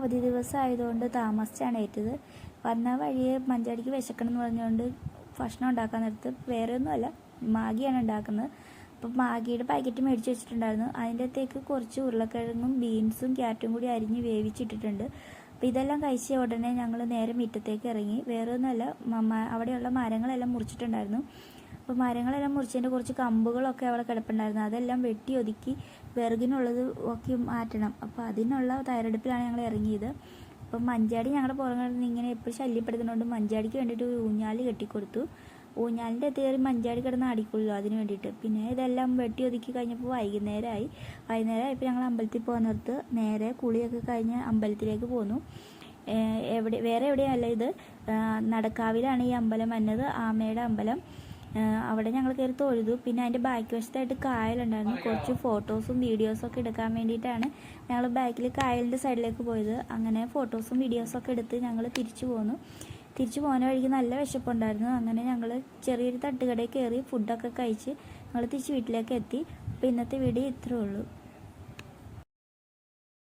അവധി ദിവസം ആയതുകൊണ്ട് താമസിച്ചാണ് ഏറ്റത്. വന്ന വഴിയെ മഞ്ചാടിക്ക് വിശക്കണം എന്ന് പറഞ്ഞുകൊണ്ട് ഭക്ഷണം ഉണ്ടാക്കാൻ നേരത്ത് വേറെ ഒന്നുമല്ല മാഗിയാണ് ഉണ്ടാക്കുന്നത്. അപ്പോൾ മാഗിയുടെ പാക്കറ്റ് മേടിച്ച് വെച്ചിട്ടുണ്ടായിരുന്നു. അതിന്റെ അകത്തേക്ക് കുറച്ച് ഉരുളക്കിഴങ്ങും ബീൻസും ക്യാരറ്റും കൂടി അരിഞ്ഞ് വേവിച്ചിട്ടിട്ടുണ്ട്. അപ്പം ഇതെല്ലാം കഴിച്ച ഉടനെ ഞങ്ങൾ നേരെ മുറ്റത്തേക്ക് ഇറങ്ങി. വേറെ ഒന്നുമല്ല മമ്മ അവിടെയുള്ള മരങ്ങളെല്ലാം മുറിച്ചിട്ടുണ്ടായിരുന്നു. അപ്പോൾ മരങ്ങളെല്ലാം മുറിച്ചതിന്റെ കുറച്ച് കമ്പുകളൊക്കെ അവിടെ കിടപ്പുണ്ടായിരുന്നു. അതെല്ലാം വെട്ടി ഒതുക്കി വിറകിനുള്ളത് ഒക്കെ മാറ്റണം. അപ്പോൾ അതിനുള്ള തയ്യാറെടുപ്പിലാണ് ഞങ്ങൾ ഇറങ്ങിയത്. അപ്പം മഞ്ചാടി ഞങ്ങളുടെ പുറകെ നിന്ന് ഇങ്ങനെ എപ്പോഴും ശല്യപ്പെടുത്തുന്നതുകൊണ്ട് മഞ്ചാടിക്ക് വേണ്ടിയിട്ട് ഒരു ഊഞ്ഞാൽ കെട്ടിക്കൊടുത്തു. ഊഞ്ഞാലിന്റെ അകത്ത് കയറി മഞ്ചാടി കിടന്ന് ആടിക്കൊള്ളു അതിന് വേണ്ടിയിട്ട്. പിന്നെ ഇതെല്ലാം വെട്ടി ഒതുക്കി കഴിഞ്ഞപ്പോൾ വൈകുന്നേരമായി വൈകുന്നേരം ആയപ്പോൾ ഞങ്ങൾ അമ്പലത്തിൽ പോകാൻ നിർത്ത്. നേരെ കുളിയൊക്കെ കഴിഞ്ഞ് അമ്പലത്തിലേക്ക് പോന്നു. എവിടെ വേറെ എവിടെയല്ല ഇത്? നടക്കാവിലാണ് ഈ അമ്പലം വന്നത്. ആമയുടെ അമ്പലം. അവിടെ ഞങ്ങൾ കയറി തൊഴുതു. പിന്നെ അതിന്റെ ബാക്ക് വശത്തായിട്ട് കായലുണ്ടായിരുന്നു. കുറച്ച് ഫോട്ടോസും വീഡിയോസും ഒക്കെ എടുക്കാൻ വേണ്ടിയിട്ടാണ് ഞങ്ങൾ ബാക്കിൽ കായലിന്റെ സൈഡിലേക്ക് പോയത്. അങ്ങനെ ഫോട്ടോസും വീഡിയോസും ഒക്കെ എടുത്ത് ഞങ്ങൾ തിരിച്ചു പോന്നു. തിരിച്ചു പോകുന്ന വഴിക്ക് നല്ല വിശപ്പുണ്ടായിരുന്നു. അങ്ങനെ ഞങ്ങൾ ചെറിയൊരു തട്ടുകടയിൽ കയറി ഫുഡൊക്കെ കഴിച്ച് ഞങ്ങൾ തിരിച്ച് വീട്ടിലേക്ക് എത്തി. അപ്പോൾ ഇന്നത്തെ വീഡിയോ ഇത്രേ ഉള്ളൂ.